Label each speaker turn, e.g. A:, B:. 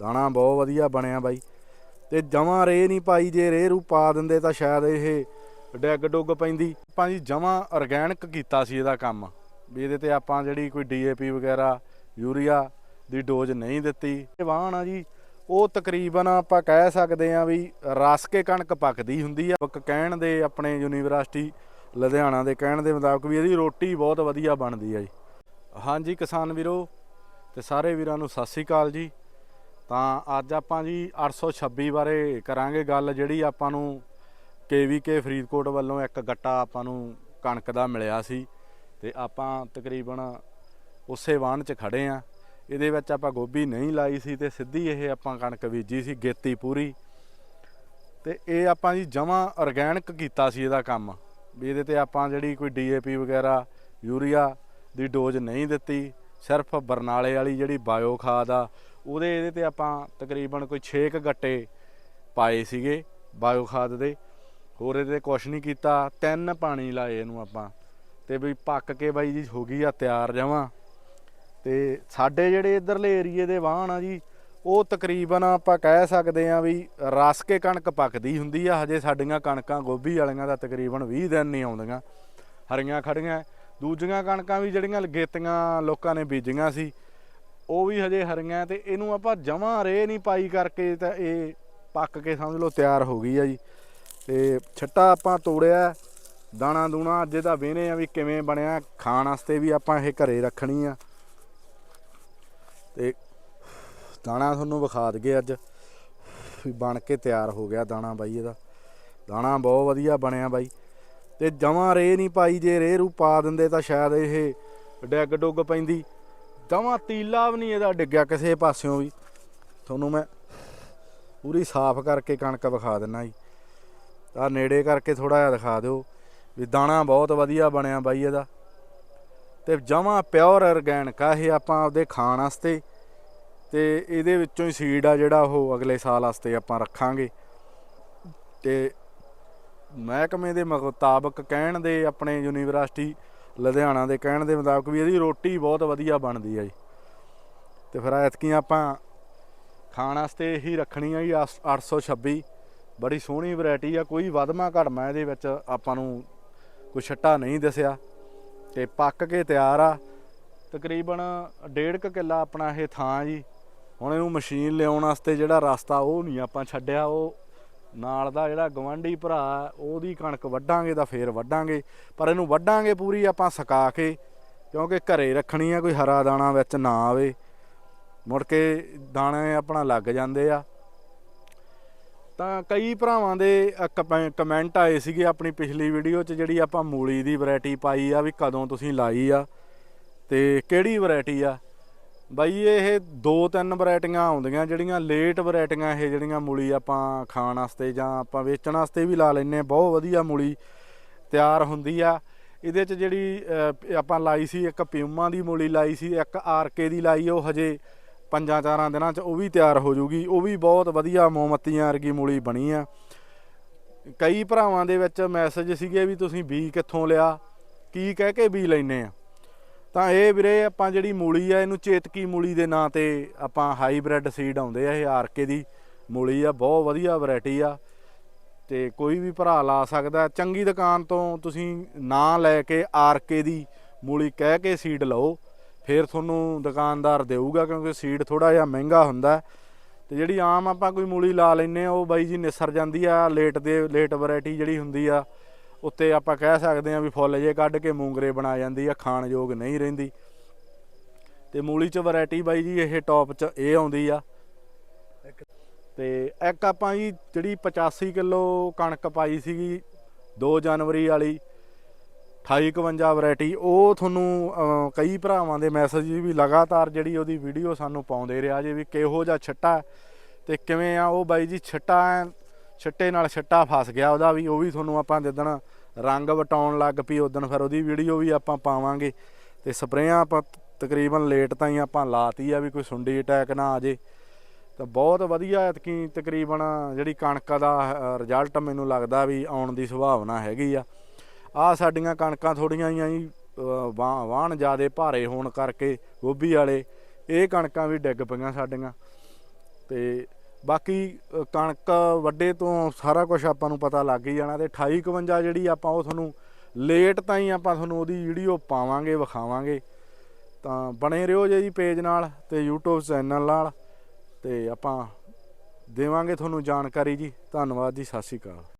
A: ਦਾਣਾ ਬਹੁਤ ਵਧੀਆ ਬਣਿਆ ਬਾਈ। ਤੇ ਜਮਾਂ ਰੇ ਨਹੀਂ ਪਾਈ, ਜੇ ਰੇ ਰੂ ਪਾ ਦਿੰਦੇ ਤਾਂ ਸ਼ਾਇਦ ਇਹ ਡੈਗ ਡੁੱਗ ਪੈਂਦੀ। ਆਪਾਂ ਜੀ ਜਮਾਂ ਆਰਗੈਨਿਕ ਕੀਤਾ ਸੀ ਇਹਦਾ ਕੰਮ। ਵੀ ਇਹਦੇ ਤੇ ਆਪਾਂ ਜਿਹੜੀ ਕੋਈ ਡੀਏਪੀ ਵਗੈਰਾ, ਯੂਰੀਆ ਦੀ ਡੋਜ਼ ਨਹੀਂ ਦਿੱਤੀ। ਇਹ ਵਾਹਣ ਆ ਜੀ, ਉਹ ਤਕਰੀਬਨ ਆਪਾਂ ਕਹਿ ਸਕਦੇ ਆ ਵੀ ਰਸ ਕੇ ਕਣਕ ਪੱਕਦੀ ਹੁੰਦੀ ਆ। ਕਹਿਣ ਦੇ ਆਪਣੇ ਯੂਨੀਵਰਸਿਟੀ ਲੁਧਿਆਣਾ ਦੇ ਕਹਿਣ ਦੇ ਮੁਤਾਬਕ ਵੀ ਇਹਦੀ ਰੋਟੀ ਬਹੁਤ ਵਧੀਆ ਬਣਦੀ ਆ ਜੀ। ਹਾਂਜੀ ਕਿਸਾਨ ਵੀਰੋ, ਤੇ ਸਾਰੇ ਵੀਰਾਂ ਨੂੰ ਸਤਿ ਸ੍ਰੀ ਅਕਾਲ ਜੀ। ਤਾਂ ਅੱਜ ਆਪਾਂ ਜੀ 826 ਬਾਰੇ ਕਰਾਂਗੇ ਗੱਲ, ਜਿਹੜੀ ਆਪਾਂ ਨੂੰ ਕੇਵੀਕੇ ਫਰੀਦਕੋਟ ਵੱਲੋਂ ਇੱਕ ਗੱਟਾ ਆਪਾਂ ਨੂੰ ਕਣਕ ਦਾ ਮਿਲਿਆ ਸੀ ਤੇ ਆਪਾਂ ਤਕਰੀਬਨ ਉਸੇ ਵਾਹਣ 'ਚ ਖੜੇ ਆ। ਇਹਦੇ ਵਿੱਚ ਆਪਾਂ ਗੋਭੀ ਨਹੀਂ ਲਾਈ ਸੀ ਤੇ ਸਿੱਧੀ ਇਹ ਆਪਾਂ ਕਣਕ ਬੀਜੀ ਸੀ ਗੇਤੀ ਪੂਰੀ। ਤੇ ਇਹ ਆਪਾਂ ਜੀ ਜਮਾਂ ਆਰਗੈਨਿਕ ਕੀਤਾ ਸੀ ਇਹਦਾ ਕੰਮ। ਵੀ ਇਹਦੇ ਤੇ ਆਪਾਂ ਜਿਹੜੀ ਕੋਈ ਡੀਏਪੀ ਵਗੈਰਾ, ਯੂਰੀਆ ਦੀ ਡੋਜ਼ ਨਹੀਂ ਦਿੱਤੀ। ਸਿਰਫ ਬਰਨਾਲੇ ਵਾਲੀ ਜਿਹੜੀ ਬਾਇਓ ਖਾਦ ਆ ਉਹਦੇ ਇਹਦੇ ਤੇ ਆਪਾਂ ਤਕਰੀਬਨ ਕੋਈ 6 ਕ ਗੱਟੇ ਪਾਏ ਸੀਗੇ ਬਾਇਓ ਖਾਦ ਦੇ। ਹੋਰ ਇਹਦੇ ਕੁਛ ਨਹੀਂ ਕੀਤਾ, ਤਿੰਨ ਪਾਣੀ ਲਾਏ ਇਹਨੂੰ ਆਪਾਂ। ਤੇ ਵੀ ਪੱਕ ਕੇ ਬਾਈ ਜੀ ਹੋ ਗਈ ਆ, ਤਿਆਰ ਜਾਵਾਂ ਤੇ ਸਾਡੇ ਜਿਹੜੇ ਇਧਰਲੇ ਏਰੀਏ ਦੇ ਵਾਹਣ ਆ ਜੀ, ਉਹ ਤਕਰੀਬਨ ਆਪਾਂ ਕਹਿ ਸਕਦੇ ਆ ਵੀ ਰਸ ਕੇ ਕਣਕ ਪੱਕਦੀ ਹੁੰਦੀ ਆ। ਹਜੇ ਸਾਡੀਆਂ ਕਣਕਾਂ ਗੋਭੀ ਵਾਲੀਆਂ ਦਾ ਤਕਰੀਬਨ 20 ਦਿਨ ਨਹੀਂ ਆਉਂਦੀਆਂ। ਹਰੀਆਂ ਖੜੀਆਂ। ਦੂਜੀਆਂ ਕਣਕਾਂ ਵੀ ਜਿਹੜੀਆਂ ਲਗੇਤੀਆਂ ਲੋਕਾਂ ਨੇ ਬੀਜੀਆਂ ਸੀ ਉਹ ਵੀ ਹਜੇ ਹਰੀਆਂ ਤੇ ਇਹਨੂੰ ਆਪਾਂ ਜਮਾਂ ਰੇ ਨਹੀਂ ਪਾਈ ਕਰਕੇ ਤਾਂ ਇਹ ਪੱਕ ਕੇ ਸਮਝ ਲਓ ਤਿਆਰ ਹੋ ਗਈ ਆ ਜੀ। ਤੇ ਛੱਟਾ ਆਪਾਂ ਤੋੜਿਆ, ਦਾਣਾ ਦੂਣਾ ਅੱਜ ਇਹਦਾ ਵੇਹਨੇ ਆ ਵੀ ਕਿਵੇਂ ਬਣਿਆ, ਖਾਣ ਵਾਸਤੇ ਵੀ ਆਪਾਂ ਇਹ ਘਰੇ ਰੱਖਣੀ ਆ। ਤੇ ਦਾਣਾ ਤੁਹਾਨੂੰ ਵਿਖਾ ਦਗੇ ਅੱਜ, ਵੀ ਬਣ ਕੇ ਤਿਆਰ ਹੋ ਗਿਆ ਦਾਣਾ ਬਾਈ ਇਹਦਾ। ਦਾਣਾ ਬਹੁਤ ਵਧੀਆ ਬਣਿਆ ਬਾਈ। ਤੇ ਜਮਾਂ ਰੇ ਨਹੀਂ ਪਾਈ, ਜੇ ਰੇ ਰੂ ਪਾ ਦਿੰਦੇ ਤਾਂ ਸ਼ਾਇਦ ਇਹ ਡੈਗ ਡੁੱਗ ਪੈਂਦੀ। ਜਮਾਂ ਤੀਲਾ ਵੀ ਨਹੀਂ ਇਹਦਾ ਡਿੱਗਿਆ ਕਿਸੇ ਪਾਸਿਓਂ ਵੀ। ਤੁਹਾਨੂੰ ਮੈਂ ਪੂਰੀ ਸਾਫ਼ ਕਰਕੇ ਕਣਕ ਵਿਖਾ ਦਿੰਨਾ ਜੀ। ਆ ਨੇੜੇ ਕਰਕੇ ਥੋੜਾ ਜਿਹਾ ਦਿਖਾ ਦਿਓ ਵੀ ਦਾਣਾ ਬਹੁਤ ਵਧੀਆ ਬਣਿਆ ਬਾਈ ਇਹਦਾ। ਤੇ ਜਮਾਂ ਪਿਓਰ ਆਰਗੈਨਿਕ ਆ ਇਹ ਆਪਾਂ ਆਪਦੇ ਖਾਣ ਵਾਸਤੇ। ਤੇ ਇਹਦੇ ਵਿੱਚੋਂ ਹੀ ਸੀਡ ਆ ਜਿਹੜਾ ਉਹ ਅਗਲੇ ਸਾਲ ਵਾਸਤੇ ਆਪਾਂ ਰੱਖਾਂਗੇ। ਤੇ ਮਹਿਕਮੇ ਦੇ ਮੁਤਾਬਕ ਕਹਿਣ ਦੇ ਆਪਣੇ ਯੂਨੀਵਰਸਿਟੀ ਲੁਧਿਆਣਾ ਦੇ ਕਹਿਣ ਦੇ ਮੁਤਾਬਕ ਵੀ ਇਹਦੀ ਰੋਟੀ ਬਹੁਤ ਵਧੀਆ ਬਣਦੀ ਆ ਜੀ। ਤੇ ਫਿਰ ਐਤਕੀ ਆਪਾਂ ਖਾਣ ਵਾਸਤੇ ਇਹੀ ਰੱਖਣੀ ਆ ਜੀ 826 ਬੜੀ ਸੋਹਣੀ ਵੈਰਾਈਟੀ ਆ, ਕੋਈ ਵਧਮਾ ਘਟਮਾ ਇਹਦੇ ਵਿੱਚ ਆਪਾਂ ਨੂੰ ਕੋਈ ਛੱਟਾ ਨਹੀਂ ਦਿਸਿਆ। ਤੇ ਪੱਕ ਕੇ ਤਿਆਰ ਆ। ਤਕਰੀਬਨ ਡੇਢ ਕੁ ਕਿੱਲਾ ਆਪਣਾ ਇਹ ਥਾਂ ਜੀ। ਹੁਣ ਇਹਨੂੰ ਮਸ਼ੀਨ ਲਿਆਉਣ ਵਾਸਤੇ ਜਿਹੜਾ ਰਸਤਾ ਉਹ ਨਹੀਂ ਆਪਾਂ ਛੱਡਿਆ, ਉਹ ਨਾਲ ਦਾ ਜਿਹੜਾ ਗਵੰਡੀ ਭਰਾ ਉਹਦੀ ਕਣਕ ਵੱਢਾਂਗੇ ਤਾਂ ਫੇਰ ਵੱਢਾਂਗੇ ਪਰ ਇਹਨੂੰ ਵੱਢਾਂਗੇ ਪੂਰੀ ਆਪਾਂ ਸੁਕਾ ਕੇ ਕਿਉਂਕਿ ਘਰੇ ਰੱਖਣੀ ਆ ਕੋਈ ਹਰਾ ਦਾਣਾ ਵਿੱਚ ਨਾ ਆਵੇ। ਮੁੜ ਕੇ ਦਾਣੇ ਆਪਣਾ ਲੱਗ ਜਾਂਦੇ ਆ। ਤਾਂ ਕਈ ਭਰਾਵਾਂ ਦੇ ਅ, ਕਮੈਂਟ ਆਏ ਸੀਗੇ ਆਪਣੀ ਪਿਛਲੀ ਵੀਡੀਓ 'ਚ ਜਿਹੜੀ ਆਪਾਂ ਮੂਲੀ ਦੀ ਵੈਰਾਈਟੀ ਪਾਈ ਆ ਵੀ ਕਦੋਂ ਤੁਸੀਂ ਲਾਈ ਆ ਤੇ ਕਿਹੜੀ ਵੈਰਾਈਟੀ ਆ? ਬਾਈ, ਇਹ ਦੋ ਤਿੰਨ ਵੈਰਾਈਟੀਆਂ ਆਉਂਦੀਆਂ, ਜਿਹੜੀਆਂ ਲੇਟ ਵੈਰਾਈਟੀਆਂ ਇਹ ਜਿਹੜੀਆਂ ਮੂਲੀ ਆਪਾਂ ਖਾਣ ਵਾਸਤੇ ਜਾਂ ਆਪਾਂ ਵੇਚਣ ਵਾਸਤੇ ਵੀ ਲਾ ਲੈਨੇ ਆ ਬਹੁਤ ਵਧੀਆ ਮੂਲੀ ਤਿਆਰ ਹੁੰਦੀ ਆ। ਇਹਦੇ 'ਚ ਜਿਹੜੀ ਆਪਾਂ ਲਾਈ ਸੀ ਇੱਕ ਪਿਊਮਾ ਦੀ ਮੂਲੀ ਲਾਈ ਸੀ, ਇੱਕ ਆਰਕੇ ਦੀ ਲਾਈ, ਉਹ ਹਜੇ ਪੰਜਾਂ ਚਾਰਾਂ ਦਿਨਾਂ 'ਚ ਉਹ ਵੀ ਤਿਆਰ ਹੋ ਜੂਗੀ। ਉਹ ਵੀ ਬਹੁਤ ਵਧੀਆ ਮੋਮਬੱਤੀਆਂ ਵਰਗੀ ਮੂਲੀ ਬਣੀ ਆ। ਕਈ ਭਰਾਵਾਂ ਦੇ ਵਿੱਚ ਮੈਸੇਜ ਸੀਗੇ ਵੀ ਤੁਸੀਂ ਬੀ ਕਿੱਥੋਂ ਲਿਆ, ਕੀ ਕਹਿ ਕੇ ਬੀ ਲੈਨੇ ਆ? ਤਾਂ ਇਹ ਵੀਰੇ ਆਪਾਂ ਜਿਹੜੀ ਮੂਲੀ ਆ, ਇਹਨੂੰ ਚੇਤਕੀ ਮੂਲੀ ਦੇ ਨਾਂ ਤੇ ਆਪਾਂ ਹਾਈਬ੍ਰਿਡ ਸੀਡ ਆਉਂਦੇ ਆ, ਇਹ ਆਰਕੇ ਦੀ ਮੂਲੀ ਆ, ਬਹੁਤ ਵਧੀਆ ਵੈਰਾਈਟੀ ਆ। ਤੇ ਕੋਈ ਵੀ ਭਰਾ ਲਾ ਸਕਦਾ, ਚੰਗੀ ਦੁਕਾਨ ਤੋਂ ਤੁਸੀਂ ਨਾਂ ਲੈ ਕੇ ਆਰਕੇ ਦੀ ਮੂਲੀ ਕਹਿ ਕੇ ਸੀਡ ਲਓ, ਫਿਰ ਤੁਹਾਨੂੰ ਦੁਕਾਨਦਾਰ ਦੇਊਗਾ, ਕਿਉਂਕਿ ਸੀਡ ਥੋੜਾ ਜਿਹਾ ਮਹਿੰਗਾ ਹੁੰਦਾ। ਤੇ ਜਿਹੜੀ ਆਮ ਆਪਾਂ ਕੋਈ ਮੂਲੀ ਲਾ ਲੈਨੇ ਆ, ਉਹ ਬਾਈ ਜੀ ਨਿਸਰ ਜਾਂਦੀ ਆ ਲੇਟ ਦੇ ਲੇਟ ਵੈਰਾਈਟੀ ਜਿਹੜੀ ਹੁੰਦੀ ਆ ਉੱਤੇ ਆਪਾਂ ਕਹਿ ਸਕਦੇ ਆ ਵੀ ਫੁੱਲ ਜੇ ਕੱਢ ਕੇ ਮੂੰਗਰੇ ਬਣਾ ਜਾਂਦੀ ਆ, ਖਾਣ ਯੋਗ ਨਹੀਂ ਰਹਿੰਦੀ। ਤੇ ਮੂਲੀ ਚ ਵੈਰਾਈਟੀ ਬਾਈ ਜੀ, ਇਹ ਟੌਪ ਚ ਇਹ ਆਉਂਦੀ ਆ। ਤੇ ਇੱਕ ਆਪਾਂ ਜੀ ਜਿਹੜੀ 85 ਕਿਲੋ ਕਣਕ ਪਾਈ ਸੀਗੀ 2 ਜਨਵਰੀ ਵਾਲੀ 2851 ਵੈਰਾਈਟੀ ਉਹ ਤੁਹਾਨੂੰ ਕਈ ਭਰਾਵਾਂ ਦੇ ਮੈਸੇਜ ਵੀ ਲਗਾਤਾਰ ਜਿਹੜੀ ਉਹਦੀ ਵੀਡੀਓ ਸਾਨੂੰ ਪਾਉਂਦੇ ਰਿਹਾ ਜੇ ਵੀ ਕਿਹੋ ਜਿਹਾ ਛੱਟਾ ਤੇ ਕਿਵੇਂ ਆ, ਉਹ ਬਾਈ ਜੀ ਛੱਟਾ ਐਂ ਛੱਟੇ ਨਾਲ ਛੱਟਾ ਫਸ ਗਿਆ ਉਹਦਾ ਵੀ, ਉਹ ਵੀ ਤੁਹਾਨੂੰ ਆਪਾਂ ਜਿੱਦਣ ਰੰਗ ਵਟਾਉਣ ਲੱਗ ਪਈ ਉਦੋਂ ਫਿਰ ਉਹਦੀ ਵੀਡੀਓ ਵੀ ਆਪਾਂ ਪਾਵਾਂਗੇ। ਤੇ ਸਪਰੇਆਂ ਆਪਾਂ ਤਕਰੀਬਨ ਲੇਟ ਤਾਂ ਹੀ ਆਪਾਂ ਲਾਤੀ ਆ ਵੀ ਕੋਈ ਸੁੰਡੀ ਅਟੈਕ ਨਾ ਆ ਜੇ। ਤਾਂ ਬਹੁਤ ਵਧੀਆ ਐਤਕੀ ਤਕਰੀਬਨ ਜਿਹੜੀ ਕਣਕ ਦਾ ਰਿਜ਼ਲਟ ਮੈਨੂੰ ਲੱਗਦਾ ਵੀ ਆਉਣ ਦੀ ਸੰਭਾਵਨਾ ਹੈਗੀ ਆ। ਆ ਸਾਡੀਆਂ ਕਣਕਾਂ ਥੋੜੀਆਂ ਜਿਹੀਆਂ ਜੀ ਵਾਹ- ਵਾਹਣ ਜਿਆਦੇ ਭਾਰੇ ਹੋਣ ਕਰਕੇ ਗੋਭੀ ਵਾਲੇ, ਇਹ ਕਣਕਾਂ ਵੀ ਡਿੱਗ ਪਈਆਂ ਸਾਡੀਆਂ। ਤੇ ਬਾਕੀ ਕਣਕ ਵੱਡੇ ਤੋਂ ਸਾਰਾ ਕੁਝ ਆਪਾਂ ਨੂੰ ਪਤਾ ਲੱਗ ਹੀ ਜਾਣਾ ਤੇ 2851 ਜਿਹੜੀ ਆਪਾਂ ਉਹ ਤੁਹਾਨੂੰ ਲੇਟ ਤਾਂ ਹੀ ਆਪਾਂ ਤੁਹਾਨੂੰ ਉਹਦੀ ਵੀਡੀਓ ਪਾਵਾਂਗੇ, ਵਿਖਾਵਾਂਗੇ। ਤਾਂ ਬਣੇ ਰਹੋ ਜੇ ਜੀ ਪੇਜ ਨਾਲ ਤੇ YouTube ਚੈਨਲ ਨਾਲ ਤੇ ਆਪਾਂ ਦੇਵਾਂਗੇ ਤੁਹਾਨੂੰ ਜਾਣਕਾਰੀ ਜੀ। ਧੰਨਵਾਦ ਜੀ, ਸਤਿ ਸ਼੍ਰੀ ਅਕਾਲ।